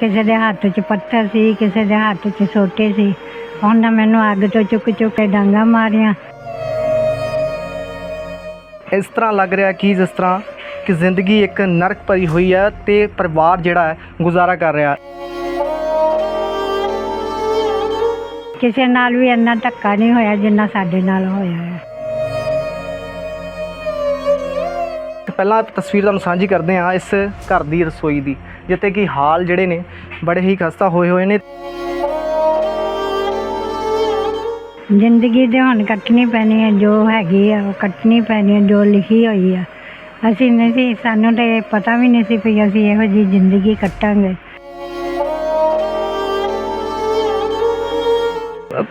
ਕਿਸੇ ਦੇ ਹੱਥ 'ਚ ਪੱਥਰ ਸੀ ਕਿਸੇ ਦੇ ਹੱਥ 'ਚ ਸੋਟੇ ਸੀ। ਉਹਨਾਂ ਮੈਨੂੰ ਅੱਗ ਤੋਂ ਚੁੱਕ ਚੁੱਕ ਕੇ ਡਾਂਗਾ ਮਾਰੀਆਂ। ਇਸ ਤਰ੍ਹਾਂ ਲੱਗ ਰਿਹਾ ਕਿ ਜਿਸ ਤਰ੍ਹਾਂ ਕਿ ਜ਼ਿੰਦਗੀ ਇੱਕ ਨਰਕ ਭਰੀ ਹੋਈ ਹੈ ਤੇ ਪਰਿਵਾਰ ਜਿਹੜਾ ਹੈ ਗੁਜ਼ਾਰਾ ਕਰ ਰਿਹਾ ਕਿਸੇ ਨਾਲ ਵੀ ਇੰਨਾ ਧੱਕਾ ਨਹੀਂ ਹੋਇਆ ਜਿੰਨਾ ਸਾਡੇ ਨਾਲ ਹੋਇਆ ਹੈ। ਪਹਿਲਾਂ ਤਸਵੀਰ ਤੁਹਾਨੂੰ ਸਾਂਝੀ ਕਰਦੇ ਹਾਂ ਇਸ ਘਰ ਦੀ ਰਸੋਈ ਦੀ ਜਿੱਥੇ ਕਿ ਹਾਲ ਜਿਹੜੇ ਨੇ ਬੜੇ ਹੀ ਖਸਤਾ ਹੋਏ ਹੋਏ ਨੇ। ਜ਼ਿੰਦਗੀ ਦੇ ਹੁਣ ਕੱਟਣੀ ਪੈਣੀ ਹੈ ਜੋ ਹੈਗੀ ਆ ਉਹ ਕੱਟਣੀ ਪੈਣੀ ਹੈ ਜੋ ਲਿਖੀ ਹੋਈ ਆ। ਅਸੀਂ ਨਹੀਂ ਸੀ ਸਾਨੂੰ ਤੇ ਪਤਾ ਵੀ ਨਹੀਂ ਸੀ ਵੀ ਅਸੀਂ ਇਹੋ ਜਿਹੀ ਜ਼ਿੰਦਗੀ ਕੱਟਾਂਗੇ।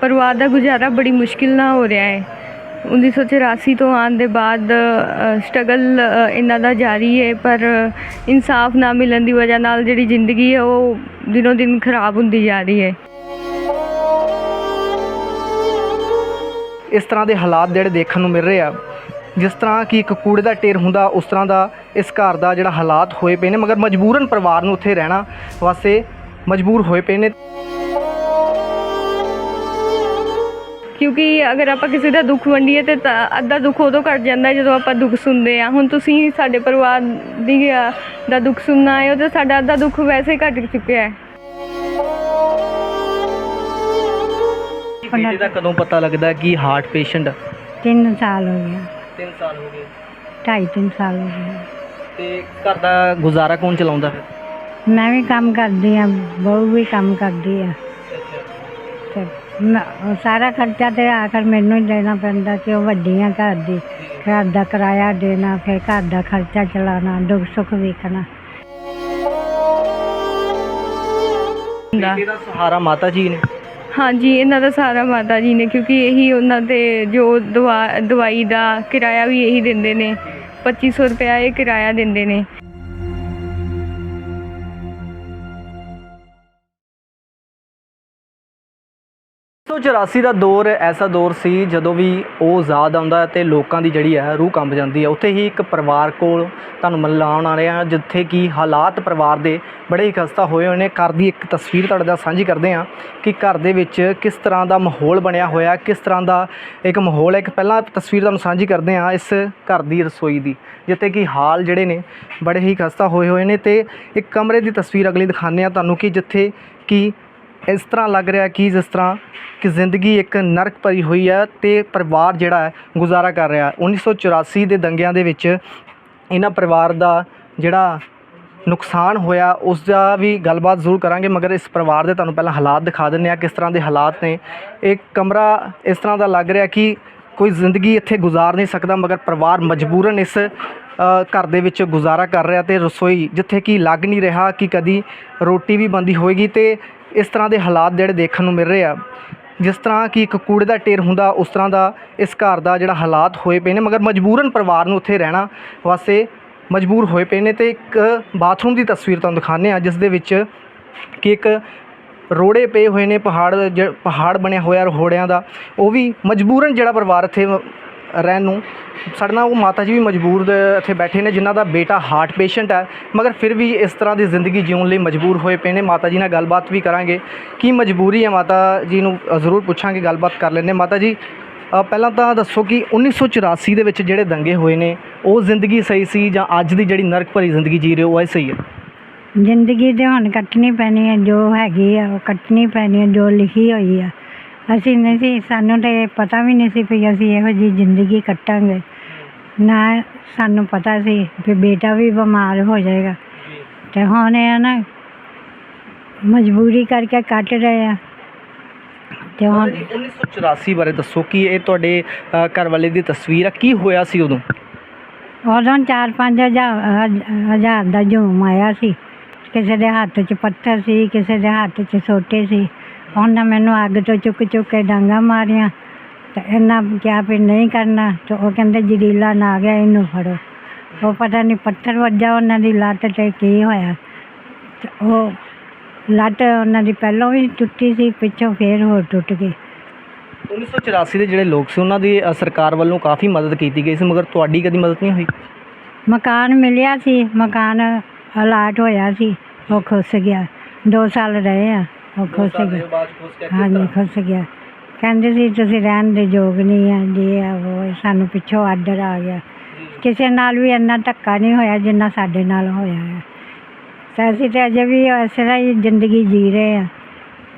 ਪਰਿਵਾਰ ਦਾ ਗੁਜ਼ਾਰਾ ਬੜੀ ਮੁਸ਼ਕਿਲ ਨਾਲ ਹੋ ਰਿਹਾ ਹੈ। 1984 ਤੋਂ ਆਉਣ ਦੇ ਬਾਅਦ ਸਟਰਗਲ ਇਹਨਾਂ ਦਾ ਜਾਰੀ ਹੈ ਪਰ ਇਨਸਾਫ ਨਾ ਮਿਲਣ ਦੀ ਵਜ੍ਹਾ ਨਾਲ ਜਿਹੜੀ ਜ਼ਿੰਦਗੀ ਹੈ ਉਹ ਦਿਨੋ ਦਿਨ ਖਰਾਬ ਹੁੰਦੀ ਜਾ ਰਹੀ ਹੈ ਇਸ ਤਰ੍ਹਾਂ ਦੇ ਹਾਲਾਤ ਜਿਹੜੇ ਦੇਖਣ ਨੂੰ ਮਿਲ ਰਹੇ ਆ, ਜਿਸ ਤਰ੍ਹਾਂ ਕਿ ਇੱਕ ਕੂੜੇ ਦਾ ਢੇਰ ਹੁੰਦਾ, ਉਸ ਤਰ੍ਹਾਂ ਦਾ ਇਸ ਘਰ ਦਾ ਜਿਹੜਾ ਹਾਲਾਤ ਹੋਏ ਪਏ ਨੇ, ਮਗਰ ਮਜਬੂਰਨ ਪਰਿਵਾਰ ਨੂੰ ਉੱਥੇ ਰਹਿਣਾ ਵਾਸਤੇ ਮਜਬੂਰ ਹੋਏ ਪਏ ਨੇ। ਕਿਉਂਕਿ ਅਗਰ ਆਪਾਂ ਕਿਸੇ ਦਾ ਦੁੱਖ ਵੰਡੀਏ ਤੇ ਅੱਧਾ ਦੁੱਖ ਉਦੋਂ ਘਟ ਜਾਂਦਾ ਜਦੋਂ ਆਪਾਂ ਦੁੱਖ ਸੁਣਦੇ ਆ ਹੁਣ ਤੁਸੀਂ ਸਾਡੇ ਪਰਿਵਾਰ ਦੀ ਦਾ ਦੁੱਖ ਸੁਣਨਾ ਆਏ ਹੋ ਤੇ ਸਾਡਾ ਅੱਧਾ ਦੁੱਖ ਵੈਸੇ ਘਟ ਚੁੱਕਿਆ ਹੈ। ਬੇਟੇ ਦਾ ਕਦੋਂ ਪਤਾ ਲੱਗਦਾ ਕਿ ਹਾਰਟ ਪੇਸ਼ੈਂਟ ਤਿੰਨ ਸਾਲ ਹੋ ਗਿਆ 3 ਸਾਲ ਹੋ ਗਏ। ਢਾਈ ਤਿੰਨ ਸਾਲ ਹੋ ਗਏ। ਤੇ ਘਰ ਦਾ ਗੁਜ਼ਾਰਾ ਕੌਣ ਚਲਾਉਂਦਾ ਫਿਰ? ਮੈਂ ਵੀ ਕੰਮ ਕਰਦੀ ਆ ਬਹੂ ਵੀ ਕੰਮ ਕਰਦੀ ਆ। ਤੇ ਮੈਂ- ਸਾਰਾ ਖਰਚਾ ਤੇ ਆਖਰ ਮੈਨੂੰ ਹੀ ਦੇਣਾ ਪੈਂਦਾ ਕਿ ਉਹ ਵੱਡੀਆਂ ਘਰ ਦੀ ਘਰ ਦਾ ਕਿਰਾਇਆ ਦੇਣਾ ਫਿਰ ਘਰ ਦਾ ਖਰਚਾ ਚਲਾਉਣਾ ਦੁੱਖ ਸੁੱਖ ਵੇਖਣਾ। ਹੁੰਦਾ ਸਹਾਰਾ ਮਾਤਾ ਜੀ ਨੇ। ਹਾਂਜੀ ਇਹਨਾਂ ਦਾ ਸਾਰਾ ਮਾਤਾ ਜੀ ਨੇ ਕਿਉਂਕਿ ਇਹੀ ਉਹਨਾਂ ਦੇ ਜੋ ਦਵਾ ਦਵਾਈ ਦਾ ਕਿਰਾਇਆ ਵੀ ਇਹੀ ਦਿੰਦੇ ਨੇ। 2500 ਰੁਪਇਆ ਇਹ ਕਿਰਾਇਆ ਦਿੰਦੇ ਨੇ। 1984 ਦਾ ਦੌਰ, ਐਸਾ ਦੌਰ ਸੀ ਜਦੋਂ ਵੀ ਉਹ ਆਜ਼ਾਦ ਆਉਂਦਾ ਤੇ ਲੋਕਾਂ ਦੀ ਜਿਹੜੀ ਹੈ ਰੂਹ ਕੰਬ ਜਾਂਦੀ ਹੈ। ਉੱਥੇ ਹੀ ਇੱਕ ਪਰਿਵਾਰ ਕੋਲ ਤੁਹਾਨੂੰ ਮਿਲਾਉਣ ਆ ਰਿਹਾ ਜਿੱਥੇ ਕਿ ਹਾਲਾਤ ਪਰਿਵਾਰ ਦੇ ਬੜੇ ਹੀ ਖਸਤਾ ਹੋਏ ਹੋਏ ਨੇ। ਘਰ ਦੀ ਇੱਕ ਤਸਵੀਰ ਤੁਹਾਡੇ ਨਾਲ ਸਾਂਝੀ ਕਰਦੇ ਹਾਂ ਕਿ ਘਰ ਦੇ ਵਿੱਚ ਕਿਸ ਤਰ੍ਹਾਂ ਦਾ ਮਾਹੌਲ ਬਣਿਆ ਹੋਇਆ, ਕਿਸ ਤਰ੍ਹਾਂ ਦਾ ਇੱਕ ਮਾਹੌਲ ਹੈ। ਇੱਕ ਪਹਿਲਾਂ ਤਸਵੀਰ ਤੁਹਾਨੂੰ ਸਾਂਝੀ ਕਰਦੇ ਹਾਂ ਇਸ ਘਰ ਦੀ ਰਸੋਈ ਦੀ, ਜਿੱਥੇ ਕਿ ਹਾਲ ਜਿਹੜੇ ਨੇ ਬੜੇ ਹੀ ਖਸਤਾ ਹੋਏ ਹੋਏ ਨੇ। ਤੇ ਇੱਕ ਕਮਰੇ ਦੀ ਤਸਵੀਰ ਅਗਲੀ ਦਿਖਾਉਂਦੇ ਹਾਂ ਤੁਹਾਨੂੰ ਕਿ ਜਿੱਥੇ ਕਿ ਇਸ ਤਰ੍ਹਾਂ ਲੱਗ ਰਿਹਾ ਕਿ ਜਿਸ ਤਰ੍ਹਾਂ ਕਿ ਜ਼ਿੰਦਗੀ ਇੱਕ ਨਰਕ ਭਰੀ ਹੋਈ ਹੈ ਤੇ ਪਰਿਵਾਰ ਜਿਹੜਾ ਹੈ ਗੁਜ਼ਾਰਾ ਕਰ ਰਿਹਾ 1984 ਦੇ ਦੰਗਿਆਂ ਦੇ ਵਿੱਚ ਇਹਨਾਂ ਪਰਿਵਾਰ ਦਾ ਜਿਹੜਾ ਨੁਕਸਾਨ ਹੋਇਆ, ਉਸ ਦਾ ਵੀ ਗੱਲਬਾਤ ਜ਼ਰੂਰ ਕਰਾਂਗੇ, ਮਗਰ ਇਸ ਪਰਿਵਾਰ ਦੇ ਤੁਹਾਨੂੰ ਪਹਿਲਾਂ ਹਾਲਾਤ ਦਿਖਾ ਦਿੰਦੇ ਆ ਕਿਸ ਤਰ੍ਹਾਂ ਦੇ ਹਾਲਾਤ ਨੇ। ਇੱਕ ਕਮਰਾ ਇਸ ਤਰ੍ਹਾਂ ਦਾ ਲੱਗ ਰਿਹਾ ਕਿ ਕੋਈ ਜ਼ਿੰਦਗੀ ਇੱਥੇ ਗੁਜ਼ਾਰ ਨਹੀਂ ਸਕਦਾ, ਮਗਰ ਪਰਿਵਾਰ ਮਜਬੂਰਨ ਇਸ ਘਰ ਦੇ ਵਿੱਚ ਗੁਜ਼ਾਰਾ ਕਰ ਰਿਹਾ ਤੇ ਰਸੋਈ ਜਿੱਥੇ ਕਿ ਲੱਗ ਨਹੀਂ ਰਿਹਾ ਕਿ ਕਦੀ ਰੋਟੀ ਵੀ ਬੰਦੀ ਹੋਏਗੀ ਤੇ ਇਸ ਤਰ੍ਹਾਂ ਦੇ ਹਾਲਾਤ ਜਿਹੜੇ ਦੇਖਣ ਨੂੰ ਮਿਲ ਰਹੇ ਆ। ਜਿਸ ਤਰ੍ਹਾਂ ਕਿ ਇੱਕ ਕੂੜੇ ਦਾ ਢੇਰ ਹੁੰਦਾ, ਉਸ ਤਰ੍ਹਾਂ ਦਾ ਇਸ ਘਰ ਦਾ ਜਿਹੜਾ ਹਾਲਾਤ ਹੋਏ ਪਏ ਨੇ, ਮਗਰ ਮਜਬੂਰਨ ਪਰਿਵਾਰ ਨੂੰ ਉੱਥੇ ਰਹਿਣਾ ਵਾਸਤੇ ਮਜਬੂਰ ਹੋਏ ਪਏ ਨੇ। ਤੇ ਇੱਕ ਬਾਥਰੂਮ ਦੀ ਤਸਵੀਰ ਤੁਹਾਨੂੰ ਦਿਖਾਉਂਦੇ ਆ ਜਿਸ ਦੇ ਵਿੱਚ ਕਿ ਇੱਕ ਰੋੜੇ ਪਏ ਹੋਏ ਨੇ, ਪਹਾੜ ਜ- ਪਹਾੜ ਬਣਿਆ ਹੋਇਆ ਰੋੜਿਆਂ ਦਾ। ਉਹ ਵੀ ਮਜਬੂਰਨ ਜਿਹੜਾ ਪਰਿਵਾਰ ਇੱਥੇ ਰਹਿਣ ਨੂੰ। ਸਾਡੇ ਨਾਲ ਉਹ ਮਾਤਾ ਜੀ ਵੀ ਮਜਬੂਰ ਇੱਥੇ ਬੈਠੇ ਨੇ, ਜਿਨ੍ਹਾਂ ਦਾ ਬੇਟਾ ਹਾਰਟ ਪੇਸ਼ੈਂਟ ਹੈ। ਮਗਰ ਫਿਰ ਵੀ ਇਸ ਤਰ੍ਹਾਂ ਦੀ ਜ਼ਿੰਦਗੀ ਜਿਉਣ ਲਈ ਮਜਬੂਰ ਹੋਏ ਪਏ ਨੇ। ਮਾਤਾ ਜੀ ਨਾਲ ਗੱਲਬਾਤ ਵੀ ਕਰਾਂਗੇ। ਕੀ ਮਜਬੂਰੀ ਹੈ ਮਾਤਾ ਜੀ ਨੂੰ? ਜ਼ਰੂਰ ਪੁੱਛਾਂਗੇ, ਗੱਲਬਾਤ ਕਰ ਲੈਂਦੇ ਮਾਤਾ ਜੀ ਪਹਿਲਾਂ ਤਾਂ ਦੱਸੋ ਕਿ 1984 ਦੇ ਵਿੱਚ ਜਿਹੜੇ ਦੰਗੇ ਹੋਏ ਨੇ, ਉਹ ਜ਼ਿੰਦਗੀ ਸਹੀ ਸੀ ਜਾਂ ਅੱਜ ਦੀ ਜਿਹੜੀ ਨਰਕ ਭਰੀ ਜ਼ਿੰਦਗੀ ਜੀ ਰਹੇ ਹੋ, ਉਹ ਇਹ ਸਹੀ ਹੈ? ਜ਼ਿੰਦਗੀ ਦੇ ਹੁਣ ਕੱਟਣੀ ਪੈਣੀ ਹੈ, ਜੋ ਹੈਗੀ ਆ, ਉਹ ਕੱਟਣੀ ਪੈਣੀ ਹੈ, ਜੋ ਲਿਖੀ ਹੋਈ ਆ। ਅਸੀਂ ਨਹੀਂ ਸੀ ਸਾਨੂੰ ਤੇ ਪਤਾ ਵੀ ਨਹੀਂ ਸੀ ਵੀ ਅਸੀਂ ਇਹੋ ਜਿਹੀ ਜ਼ਿੰਦਗੀ ਕੱਟਾਂਗੇ। ਨਾ ਸਾਨੂੰ ਪਤਾ ਸੀ ਕਿ ਬੇਟਾ ਵੀ ਬਿਮਾਰ ਹੋ ਜਾਏਗਾ। ਤੇ ਹੁਣ ਇਹ ਆ ਨਾ ਮਜਬੂਰੀ ਕਰਕੇ ਕੱਟ ਰਹੇ ਆ। ਤੇ ਹੁਣ 1984 ਬਾਰੇ ਦੱਸੋ ਕਿ ਇਹ ਤੁਹਾਡੇ ਅ, ਘਰ ਵਾਲੇ ਦੀ ਤਸਵੀਰ ਆ ਕੀ ਹੋਇਆ ਸੀ ਉਦੋਂ? ਉਦੋਂ ਚਾਰ ਪੰਜ ਹਜ਼ਾਰ ਹਜ਼- ਹਜ਼ਾਰ ਦਾ ਝੂਮ ਆਇਆ ਸੀ। ਕਿਸੇ ਦੇ ਹੱਥ 'ਚ ਪੱਥਰ ਸੀ ਕਿਸੇ ਦੇ ਹੱਥ 'ਚ ਸੋਟੇ ਸੀ। ਉਹਨਾਂ ਮੈਨੂੰ ਅੱਗ ਤੋਂ ਚੁੱਕ ਚੁੱਕ ਕੇ ਡਾਂਗਾ ਮਾਰੀਆਂ ਤੇ ਇਹਨਾਂ ਕਿਹਾ ਵੀ ਨਹੀਂ ਕਰਨਾ ਤੇ ਉਹ ਕਹਿੰਦੇ ਜ਼ਰੀਲਾ ਨਾ ਗਿਆ ਇਹਨੂੰ ਫੜੋ। ਉਹ ਪਤਾ ਨਹੀਂ ਪੱਥਰ ਵੱਜਾ ਉਹਨਾਂ ਦੀ ਲੱਤ ਤੇ ਕੀ ਹੋਇਆ। ਤੇ ਉਹ ਲੱਤ ਉਹਨਾਂ ਦੀ ਪਹਿਲਾਂ ਵੀ ਟੁੱਟੀ ਸੀ ਪਿੱਛੋਂ ਫੇਰ ਹੋਰ ਟੁੱਟ ਗਈ। 1984 ਦੇ ਜਿਹੜੇ ਲੋਕ ਸੀ ਉਹਨਾਂ ਦੀ ਅ, ਸਰਕਾਰ ਵੱਲੋਂ ਕਾਫੀ ਮਦਦ ਕੀਤੀ ਗਈ ਸੀ ਮਗਰ ਤੁਹਾਡੀ ਕਦੀ ਮਦਦ ਨਹੀਂ ਹੋਈ? ਮਕਾਨ ਮਿਲਿਆ ਸੀ ਮਕਾਨ ਅਲਾਟ ਹੋਇਆ ਸੀ ਉਹ ਖੁੱਸ ਗਿਆ। ਦੋ ਸਾਲ ਰਹੇ ਆ। ਉਹ ਖੁੱਸ ਗਿਆ। ਬਾਅਦ ਖੁਸ਼ ਗਿਆ ਹਾਂਜੀ ਖੁੱਸ ਗਿਆ। ਕਹਿੰਦੇ ਸੀ ਤੁਸੀਂ ਰਹਿਣ ਦੇ ਯੋਗ ਨਹੀਂ ਆ ਜੀ ਆ ਉਹ ਸਾਨੂੰ ਪਿੱਛੋਂ ਆਰਡਰ ਆ ਗਿਆ। ਕਿਸੇ ਨਾਲ ਵੀ ਇੰਨਾ ਧੱਕਾ ਨਹੀਂ ਹੋਇਆ ਜਿੰਨਾ ਸਾਡੇ ਨਾਲ ਹੋਇਆ ਹੈ ਤਾਂ ਅਸੀਂ ਤੇ ਅਜੇ ਵੀ ਇਸ ਤਰ੍ਹਾਂ ਹੀ ਜ਼ਿੰਦਗੀ ਜੀ ਰਹੇ ਆ।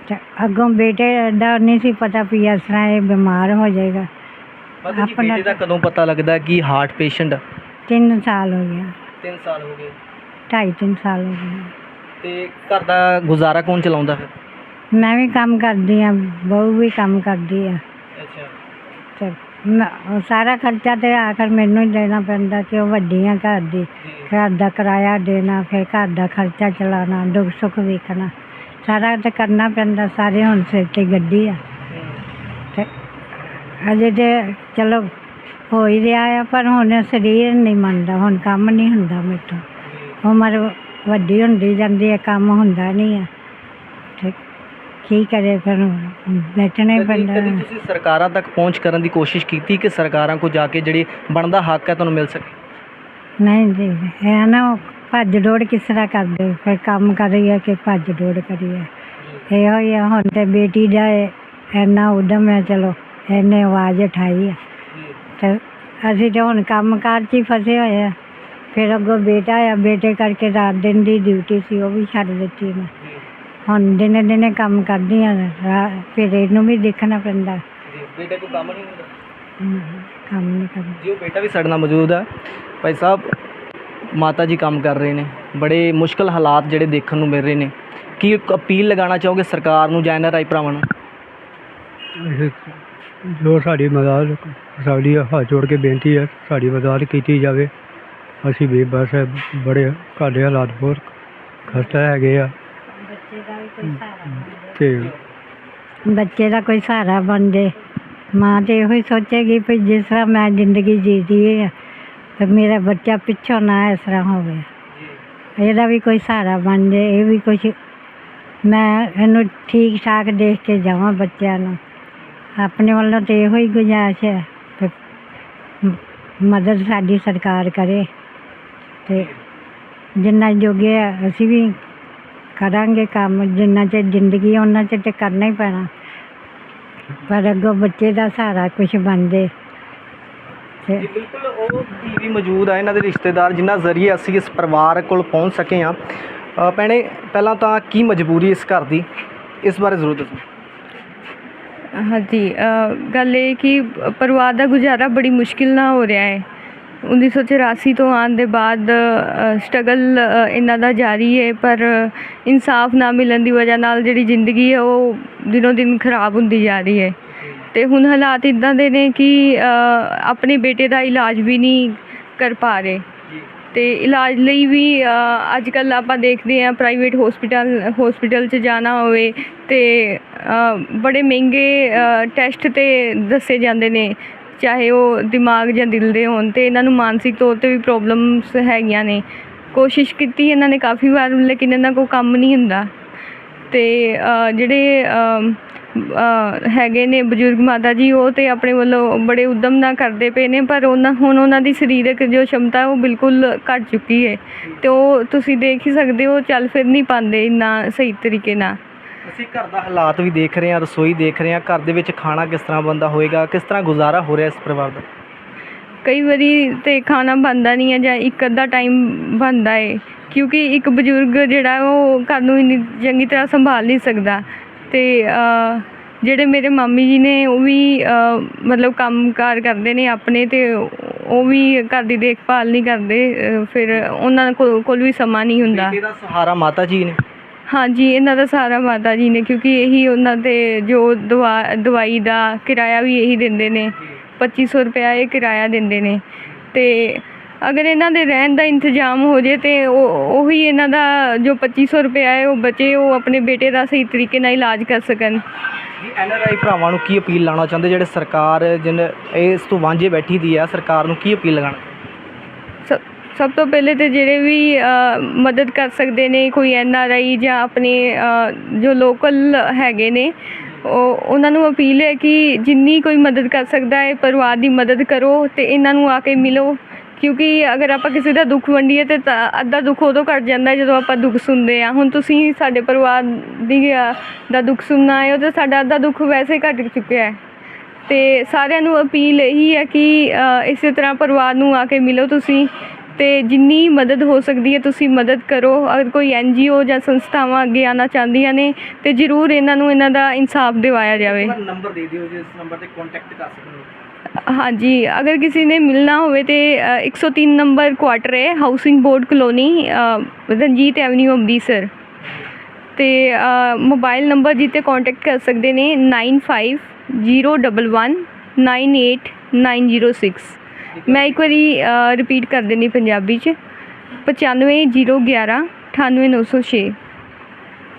ਤੇ ਅੱਗੋਂ ਬੇਟੇ ਦਾ ਨਹੀਂ ਸੀ ਪਤਾ ਵੀ ਇਸ ਤਰ੍ਹਾਂ ਇਹ ਬਿਮਾਰ ਹੋ ਜਾਏਗਾ। ਮਾਤਾ ਜੀ ਆਪਣਾ- ਬੇਟੇ ਦਾ ਕਦੋਂ ਪਤਾ ਲੱਗਦਾ ਕਿ ਹਾਰਟ ਪੇਸ਼ੈਂਟ ਤਿੰਨ ਸਾਲ ਹੋ ਗਿਆ। 3 ਸਾਲ ਹੋ ਗਏ। ਢਾਈ ਤਿੰਨ ਸਾਲ ਹੋ ਗਏ। ਤੇ ਘਰ ਦਾ ਗੁਜ਼ਾਰਾ ਕੌਣ ਚਲਾਉਂਦਾ ਫਿਰ? ਮੈਂ ਵੀ ਕੰਮ ਕਰਦੀ ਆ ਬਹੂ ਵੀ ਕੰਮ ਕਰਦੀ ਆ। ਅੱਛਾ। ਤੇ ਮੈਂ- ਉਹ ਸਾਰਾ ਖਰਚਾ ਤੇ ਆਖਰ ਮੈਨੂੰ ਹੀ ਦੇਣਾ ਪੈਂਦਾ ਕਿ ਉਹ ਵੱਡੀ ਆ ਘਰ ਦੀ ਘਰ ਦਾ ਕਿਰਾਇਆ ਦੇਣਾ ਫਿਰ ਘਰ ਦਾ ਖਰਚਾ ਚਲਾਉਣਾ ਦੁੱਖ ਸੁੱਖ ਵੇਖਣਾ। ਸਾਰਾ ਤੇ ਕਰਨਾ ਪੈਂਦਾ ਸਾਰੇ ਹੁਣ ਸਿਰ ਤੇ ਗੱਡੀ ਆ। ਤੇ ਅਜੇ ਤੇ ਚਲੋ ਹੋ ਹੀ ਰਿਹਾ ਆ ਪਰ ਹੁਣ ਸਰੀਰ ਨਹੀਂ ਮੰਨਦਾ ਹੁਣ ਕੰਮ ਨਹੀਂ ਹੁੰਦਾ ਮੇਰੇ ਤੋਂ। ਉਮਰ ਵੱਡੀ ਹੁੰਦੀ ਜਾਂਦੀ ਹੈ ਕੰਮ ਹੁੰਦਾ ਨਹੀਂ ਆ। ਤੇ ਕੀ ਕਰੇ ਫਿਰ? ਬੈਠਣਾ ਹੀ ਕਦੀ ਪੈਂਦਾ ਕਦੀ ਹੈ। ਤੁਸੀਂ ਸਰਕਾਰਾਂ ਤੱਕ ਪਹੁੰਚ ਕਰਨ ਦੀ ਕੋਸ਼ਿਸ਼ ਕੀਤੀ ਕਿ ਸਰਕਾਰਾਂ ਕੋ ਜਾ ਕੇ ਜਿਹੜੀ ਬਣਦਾ ਹੱਕ ਹੈ ਤੁਹਾਨੂੰ ਮਿਲ ਸਕੇ? ਨਹੀਂ ਜੀ ਇਹ ਨਾ ਉਹ ਭੱਜ ਦੌੜ ਕਿਸ ਤਰ੍ਹਾਂ ਕਰਦੇ? ਫਿਰ ਕੰਮ ਕਰੀਏ ਕਿ ਭੱਜ ਦੌੜ ਕਰੀਏ ਇਹੋ ਹੀ ਆ, ਹੁਣ ਤੇ ਬੇਟੀ ਦਾ ਇਹ ਇੰਨਾ ਉਦਮ ਹੈ ਚਲੋ ਇਹਨੇ ਆਵਾਜ਼ ਉਠਾਈ ਆ। ਤੇ ਅਸੀਂ ਤੇ ਹੁਣ ਕੰਮ ਕਾਰ 'ਚ ਹੀ ਫਸੇ ਹੋਏ ਆ। ਫਿਰ ਅੱਗੋਂ ਬੇਟਾ ਆ ਬੇਟੇ ਕਰਕੇ ਰਾਤ ਦਿਨ ਦੀ ਡਿਊਟੀ ਸੀ ਉਹ ਵੀ ਛੱਡ ਦਿੱਤੀ ਮੈਂ ਹੁਣ ਦਿਨੇ ਦਿਨੇ ਕੰਮ ਕਰਦੀ ਆ ਫਿਰ ਇਹਨੂੰ ਵੀ ਦੇਖਣਾ ਪੈਂਦਾ। ਬੇਟੇ ਕੋ ਕੰਮ ਨਹੀਂ ਹੁੰਦਾ? ਹਮ, ਕੰਮ ਨਹੀਂ ਕਰਦਾ ਜੀ ਉਹ ਬੇਟਾ ਵੀ ਸਾਡੇ ਨਾਲ ਮੌਜੂਦ ਹੈ ਭਾਈ ਸਾਹਿਬ ਮਾਤਾ ਜੀ ਕੰਮ ਕਰ ਰਹੇ ਨੇ। ਬੜੇ ਮੁਸ਼ਕਲ ਹਾਲਾਤ ਜਿਹੜੇ ਦੇਖਣ ਨੂੰ ਮਿਲ ਰਹੇ ਨੇ। ਕੀ ਇੱਕ ਅਪੀਲ ਲਗਾਉਣਾ ਚਾਹੋਗੇ ਸਰਕਾਰ ਨੂੰ ਜਾਂ ਐਨਆਰਆਈ ਭਰਾਵਾਂ ਨੂੰ? ਜੋ ਸਾਡੀ ਮਦਦ ਸਾਡੀ ਹੱਥ ਜੋੜ ਕੇ ਬੇਨਤੀ ਹੈ ਸਾਡੀ ਮਦਦ ਕੀਤੀ ਜਾਵੇ। ਅਸੀਂ ਵੀ ਬਸ ਬੜੇ ਸਾਡੇ ਹਾਲਾਤ ਬਹੁਤ ਖਸਤਾ ਹੈਗੇ ਆ। ਤੇ ਬੱਚੇ ਦਾ ਕੋਈ ਸਹਾਰਾ ਬਣ ਜੇ ਮਾਂ ਤੇ ਇਹੋ ਹੀ ਸੋਚੇਗੀ ਵੀ ਜਿਸ ਤਰ੍ਹਾਂ ਮੈਂ ਜ਼ਿੰਦਗੀ ਜੀਦੀ ਹੈ ਤੇ ਮੇਰਾ ਬੱਚਾ ਪਿੱਛੋਂ ਨਾ ਇਸ ਤਰ੍ਹਾਂ ਹੋਵੇ ਇਹਦਾ ਵੀ ਕੋਈ ਸਹਾਰਾ ਬਣ ਜੇ ਇਹ ਵੀ ਕੁਛ ਮੈਂ ਇਹਨੂੰ ਠੀਕ ਠਾਕ ਦੇਖ ਕੇ ਜਾਵਾਂ ਬੱਚਿਆਂ ਨੂੰ ਆਪਣੇ ਵੱਲੋਂ ਤੇ ਇਹੋ ਹੀ ਗੁਜ਼ਾਰਿਸ਼ ਹੈ ਤੇ ਮ- ਮਦਦ ਸਾਡੀ ਸਰਕਾਰ ਕਰੇ ਤੇ ਜਿੰਨਾ ਜੋਗੇ ਆ ਅਸੀਂ ਵੀ ਕਰਾਂਗੇ ਕੰਮ ਜਿੰਨਾ ਚਿਰ ਜ਼ਿੰਦਗੀ ਉਹਨਾਂ ਚਿਰ ਤੇ ਕਰਨਾ ਹੀ ਪੈਣਾ। ਪਰ ਅੱਗੋਂ ਬੱਚੇ ਦਾ ਸਹਾਰਾ ਕੁਝ ਬਣ ਜੇ ਤੇ ਜੀ ਬਿਲਕੁਲ ਉਹ ਵੀ ਮੌਜੂਦ ਆ ਇਹਨਾਂ ਦੇ ਰਿਸ਼ਤੇਦਾਰ ਜਿਨ੍ਹਾਂ ਜ਼ਰੀਏ ਅਸੀਂ ਇਸ ਪਰਿਵਾਰ ਕੋਲ ਪਹੁੰਚ ਸਕੇ ਆ ਭੈਣੇ ਪਹਿਲਾਂ ਤਾਂ ਕੀ ਮਜਬੂਰੀ ਇਸ ਘਰ ਦੀ? ਇਸ ਬਾਰੇ ਜ਼ਰੂਰ ਦੱਸੋ। ਹਾਂਜੀ ਗੱਲ ਇਹ ਕਿ ਪਰਿਵਾਰ ਦਾ ਗੁਜ਼ਾਰਾ ਬੜੀ ਮੁਸ਼ਕਿਲ ਨਾਲ ਹੋ ਰਿਹਾ ਹੈ। 1984 ਤੋਂ ਆਉਣ ਦੇ ਬਾਅਦ ਸਟਰਗਲ ਇਹਨਾਂ ਦਾ ਜਾਰੀ ਹੈ ਪਰ ਇਨਸਾਫ ਨਾ ਮਿਲਣ ਦੀ ਵਜ੍ਹਾ ਨਾਲ ਜਿਹੜੀ ਜ਼ਿੰਦਗੀ ਹੈ ਉਹ ਦਿਨੋਂ ਦਿਨ ਖਰਾਬ ਹੁੰਦੀ ਜਾ ਰਹੀ ਹੈ ਅਤੇ ਹੁਣ ਹਾਲਾਤ ਇੱਦਾਂ ਦੇ ਨੇ ਕਿ ਆਪਣੇ ਬੇਟੇ ਦਾ ਇਲਾਜ ਵੀ ਨਹੀਂ ਕਰ ਪਾ ਰਹੇ। ਅਤੇ ਇਲਾਜ ਲਈ ਵੀ ਅੱਜ ਕੱਲ੍ਹ ਆਪਾਂ ਦੇਖਦੇ ਹਾਂ ਪ੍ਰਾਈਵੇਟ ਹਸਪੀਟਲ ਹਸਪੀਟਲ 'ਚ ਜਾਣਾ ਹੋਵੇ ਅਤੇ ਬੜੇ ਮਹਿੰਗੇ ਟੈਸਟ ਤੇ ਦੱਸੇ ਜਾਂਦੇ ਨੇ। ਚਾਹੇ ਉਹ ਦਿਮਾਗ ਜਾਂ ਦਿਲ ਦੇ ਹੋਣ ਅਤੇ ਇਹਨਾਂ ਨੂੰ ਮਾਨਸਿਕ ਤੌਰ ਤੇ ਵੀ ਪ੍ਰੋਬਲਮਸ ਹੈਗੀਆਂ ਨੇ। ਕੋਸ਼ਿਸ਼ ਕੀਤੀ ਇਹਨਾਂ ਨੇ ਕਾਫੀ ਵਾਰ, ਲੇਕਿਨ ਇਹਨਾਂ ਕੋਲ ਕੰਮ ਨਹੀਂ ਹੁੰਦਾ। ਅਤੇ ਜਿਹੜੇ ਹੈਗੇ ਨੇ ਬਜ਼ੁਰਗ ਮਾਤਾ ਜੀ, ਉਹ ਤੇ ਆਪਣੇ ਵੱਲੋਂ ਬੜੇ ਉਦਮ ਨਾਲ ਕਰਦੇ ਪਏ ਨੇ, ਪਰ ਉਹਨਾਂ, ਹੁਣ ਉਹਨਾਂ ਦੀ ਸਰੀਰਕ ਜੋ ਸ਼ਮਤਾ, ਉਹ ਬਿਲਕੁਲ ਘਟ ਚੁੱਕੀ ਹੈ ਤੇ ਉਹ ਤੁਸੀਂ ਦੇਖ ਹੀ ਸਕਦੇ ਹੋ, ਚੱਲ ਫਿਰ ਨਹੀਂ ਪਾਉਂਦੇ ਇੰਨਾ ਸਹੀ ਤਰੀਕੇ ਨਾਲ। ਅਸੀਂ ਘਰ ਦਾ ਹਾਲਾਤ ਵੀ ਦੇਖ ਰਹੇ ਹਾਂ ਰਸੋਈ ਦੇਖ ਰਹੇ ਹਾਂ ਘਰ ਦੇ ਵਿੱਚ ਖਾਣਾ ਕਿਸ ਤਰ੍ਹਾਂ ਬੰਦਾ ਹੋਏਗਾ ਕਿਸ ਤਰ੍ਹਾਂ ਗੁਜ਼ਾਰਾ ਹੋ ਰਿਹਾ ਇਸ ਪਰਿਵਾਰ ਦਾ? ਕਈ ਵਾਰੀ ਤੇ ਖਾਣਾ ਬਣਦਾ ਨਹੀਂ ਹੈ ਜਾਂ ਇੱਕ ਅੱਧਾ ਟਾਈਮ ਬਣਦਾ ਹੈ ਕਿਉਂਕਿ ਇੱਕ ਬਜ਼ੁਰਗ ਜਿਹੜਾ ਉਹ ਘਰ ਨੂੰ ਇੰਨੀ ਚੰਗੀ ਤਰ੍ਹਾਂ ਸੰਭਾਲ ਨਹੀਂ ਸਕਦਾ। ਤੇ ਜਿਹੜੇ ਮੇਰੇ ਮਾਮੀ ਜੀ ਨੇ ਉਹ ਵੀ ਮਤਲਬ ਕੰਮਕਾਰ ਕਰਦੇ ਨੇ ਆਪਣੇ ਤੇ ਉਹ ਵੀ ਘਰ ਦੀ ਦੇਖਭਾਲ ਨਹੀਂ ਕਰਦੇ ਫਿਰ ਉਹਨਾਂ ਕੋਲ ਕੋਲ ਵੀ ਸਮਾਂ ਨਹੀਂ ਹੁੰਦਾ। ਬੇਟੇ ਦਾ ਸਹਾਰਾ ਮਾਤਾ ਜੀ ਨੇ? ਹਾਂਜੀ ਇਹਨਾਂ ਦਾ ਸਾਰਾ ਮਾਤਾ ਜੀ ਨੇ ਕਿਉਂਕਿ ਇਹੀ ਉਹਨਾਂ ਦੇ ਜੋ ਦਵਾ ਦਵਾਈ ਦਾ ਕਿਰਾਇਆ ਵੀ ਇਹੀ ਦਿੰਦੇ ਨੇ। 2500 ਰੁਪਇਆ ਇਹ ਕਿਰਾਇਆ ਦਿੰਦੇ ਨੇ। ਤੇ ਅਗਰ ਇਹਨਾਂ ਦੇ ਰਹਿਣ ਦਾ ਇੰਤਜ਼ਾਮ ਹੋ ਜੇ ਤੇ ਉਹ ਉਹੀ ਇਹਨਾਂ ਦਾ ਜੋ 2500 ਰੁਪਇਆ ਹੈ ਉਹ ਬਚੇ ਉਹ ਆਪਣੇ ਬੇਟੇ ਦਾ ਸਹੀ ਤਰੀਕੇ ਨਾਲ ਇਲਾਜ ਕਰ ਸਕਣ। ਜੀ ਐਨਆਰਆਈ ਭਰਾਵਾਂ ਨੂੰ ਕੀ ਅਪੀਲ ਲਾਉਣਾ ਚਾਹੁੰਦੇ? ਜਿਹੜੇ ਸਰਕਾਰ ਜਿਨ ਇਸ ਤੋਂ ਵਾਂਝੇ ਬੈਠੀ ਦੀ ਹੈ ਸਰਕਾਰ ਨੂੰ ਕੀ ਅਪੀਲ ਲਗਾਉਣਾ? ਸਭ ਸਭ ਤੋਂ ਪਹਿਲੇ ਤਾਂ ਜਿਹੜੇ ਵੀ ਮਦਦ ਕਰ ਸਕਦੇ ਨੇ, ਕੋਈ ਐਨ ਆਰ ਆਈ ਜਾਂ ਆਪਣੇ ਜੋ ਲੋਕਲ ਹੈਗੇ ਨੇ, ਉਹ, ਉਹਨਾਂ ਨੂੰ ਅਪੀਲ ਹੈ ਕਿ ਜਿੰਨੀ ਕੋਈ ਮਦਦ ਕਰ ਸਕਦਾ ਹੈ, ਪਰਿਵਾਰ ਦੀ ਮਦਦ ਕਰੋ ਅਤੇ ਇਹਨਾਂ ਨੂੰ ਆ ਕੇ ਮਿਲੋ। ਕਿਉਂਕਿ ਅਗਰ ਆਪਾਂ ਕਿਸੇ ਦਾ ਦੁੱਖ ਵੰਡੀਏ ਤੇ ਤਾਂ ਅੱਧਾ ਦੁੱਖ ਉਦੋਂ ਘਟ ਜਾਂਦਾ ਜਦੋਂ ਆਪਾਂ ਦੁੱਖ ਸੁਣਦੇ ਆ ਹੁਣ ਤੁਸੀਂ ਸਾਡੇ ਪਰਿਵਾਰ ਦੀ ਦਾ ਦੁੱਖ ਸੁਣਨਾ ਆਏ ਹੋ ਤੇ ਸਾਡਾ ਅੱਧਾ ਦੁੱਖ ਵੈਸੇ ਹੀ ਘਟ ਚੁੱਕਿਆ ਹੈ। ਤੇ ਸਾਰਿਆਂ ਨੂੰ ਅਪੀਲ ਇਹੀ ਹੈ ਕਿ ਇਸੇ ਤਰ੍ਹਾਂ ਪਰਿਵਾਰ ਨੂੰ ਆ ਕੇ ਮਿਲੋ ਤੁਸੀਂ। ਤੇ ਜਿੰਨੀ ਮਦਦ ਹੋ ਸਕਦੀ ਹੈ ਤੁਸੀਂ ਮਦਦ ਕਰੋ। ਅਗਰ ਕੋਈ ਐਨਜੀਓ ਜਾਂ ਸੰਸਥਾਵਾਂ ਅੱਗੇ ਆਉਣਾ ਚਾਹੁੰਦੀਆਂ ਨੇ ਤੇ ਜ਼ਰੂਰ ਇਹਨਾਂ ਨੂੰ ਇਹਨਾਂ ਦਾ ਇਨਸਾਫ ਦਿਵਾਇਆ ਜਾਵੇ। ਨੰਬਰ ਦੇ ਦਿਓ ਜਿਸ ਨੰਬਰ ਤੇ ਕੰਟੈਕਟ ਕਰ ਸਕਦੇ ਹੋ। ਹਾਂਜੀ ਅਗਰ ਕਿਸੇ ਨੇ ਮਿਲਣਾ ਹੋਵੇ ਤੇ ਅ, 103 ਨੰਬਰ ਕੁਆਟਰ ਹੈ housing board colony Ranjit Avenue Amritsar ਤੇ ਮੋਬਾਈਲ ਨੰਬਰ ਜਿੱਤੇ ਕੰਟੈਕਟ ਕਰ ਸਕਦੇ ਨੇ 9501198906 ਮੈਂ ਇੱਕ ਵਾਰੀ ਰਿਪੀਟ ਕਰ ਦਿੰਦੀ ਪੰਜਾਬੀ ਚ। ਪਚਾਨਵੇਂ ਜ਼ੀਰੋ ਗਿਆਰਾਂ, ਅਠਾਨਵੇਂ ਨੌ ਸੌ ਛੇ।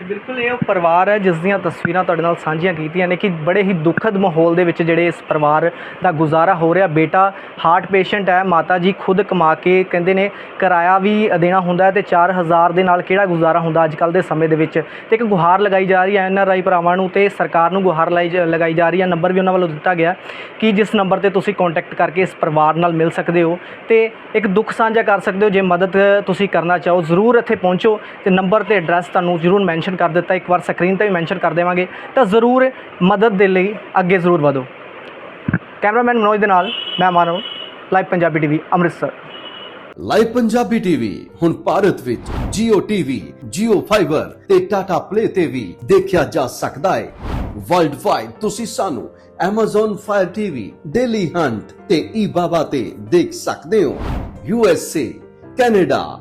ਬਿਲਕੁਲ, ਇਹ ਉਹ ਪਰਿਵਾਰ ਹੈ, ਜਿਸ ਦੀਆਂ ਤਸਵੀਰਾਂ ਤੁਹਾਡੇ ਨਾਲ ਸਾਂਝੀਆਂ ਕੀਤੀਆਂ ਨੇ ਕਿ ਬੜੇ ਹੀ ਦੁਖਦ ਮਾਹੌਲ ਦੇ ਵਿੱਚ ਜਿਹੜੇ ਇਸ ਪਰਿਵਾਰ ਦਾ ਗੁਜ਼ਾਰਾ ਹੋ ਰਿਹਾ। ਬੇਟਾ ਹਾਰਟ ਪੇਸ਼ੈਂਟ ਹੈ, ਮਾਤਾ ਜੀ ਖੁਦ ਕਮਾ ਕੇ ਕਹਿੰਦੇ ਨੇ ਕਿਰਾਇਆ ਵੀ ਦੇਣਾ ਹੁੰਦਾ ਹੈ ਤੇ 4000 ਦੇ ਨਾਲ ਕਿਹੜਾ ਗੁਜ਼ਾਰਾ ਹੁੰਦਾ ਅੱਜ ਕੱਲ ਦੇ ਸਮੇਂ ਦੇ ਵਿੱਚ? ਤੇ ਇੱਕ ਗੁਹਾਰ ਲਗਾਈ ਜਾ ਰਹੀ ਹੈ ਐਨ ਆਰ ਆਈ ਭਰਾਵਾਂ ਨੂੰ ਤੇ ਸਰਕਾਰ ਨੂੰ ਗੁਹਾਰ ਲਾਈ ਜਾ- ਲਗਾਈ ਜਾ ਰਹੀ ਹੈ। ਨੰਬਰ ਵੀ ਉਹਨਾਂ ਵੱਲੋਂ ਦਿੱਤਾ ਗਿਆ ਕਿ ਜਿਸ ਨੰਬਰ ਤੇ ਤੁਸੀਂ ਕੰਟੈਕਟ ਕਰਕੇ ਇਸ ਪਰਿਵਾਰ ਨਾਲ ਮਿਲ ਸਕਦੇ ਹੋ ਤੇ ਇੱਕ ਦੁੱਖ ਸਾਂਝਾ ਕਰ ਸਕਦੇ ਹੋ। ਜੇ ਮਦਦ ਤੁਸੀਂ ਕਰਨਾ ਚਾਹੋ, ਜ਼ਰੂਰ ਇੱਥੇ ਪਹੁੰਚੋ ਤੇ ਨੰਬਰ ਤੇ ਐਡਰੈਸ ਤੁਹਾਨੂੰ ਜ਼ਰੂਰ ਮੈਂਸ਼ਨ ਕਰ ਦਿੱਤਾ ਇੱਕ ਵਾਰ ਸਕਰੀਨ ਤੇ ਵੀ ਮੈਂਸ਼ਨ ਕਰ ਦੇਵਾਂਗੇ ਤਾਂ ਜ਼ਰੂਰ ਮਦਦ ਦੇ ਲਈ ਅੱਗੇ ਜ਼ਰੂਰ ਵਧੋ। ਕੈਮਰਾਮੈਨ ਮਨੋਜ ਦੇ ਨਾਲ ਮੈਂ Manav live Punjabi TV Amritsar. Live Punjabi TV ਹੁਣ ਭਾਰਤ ਵਿੱਚ Jio TV, Jio Fiber ਤੇ Tata Play ਤੇ ਵੀ ਦੇਖਿਆ ਜਾ ਸਕਦਾ ਹੈ। ਵਰਲਡ ਵਾਈਡ ਤੁਸੀਂ ਸਾਨੂੰ Amazon Fire TV, Daily Hunt ਤੇ eBaba ਤੇ ਦੇਖ ਸਕਦੇ ਹੋ। USA, Canada,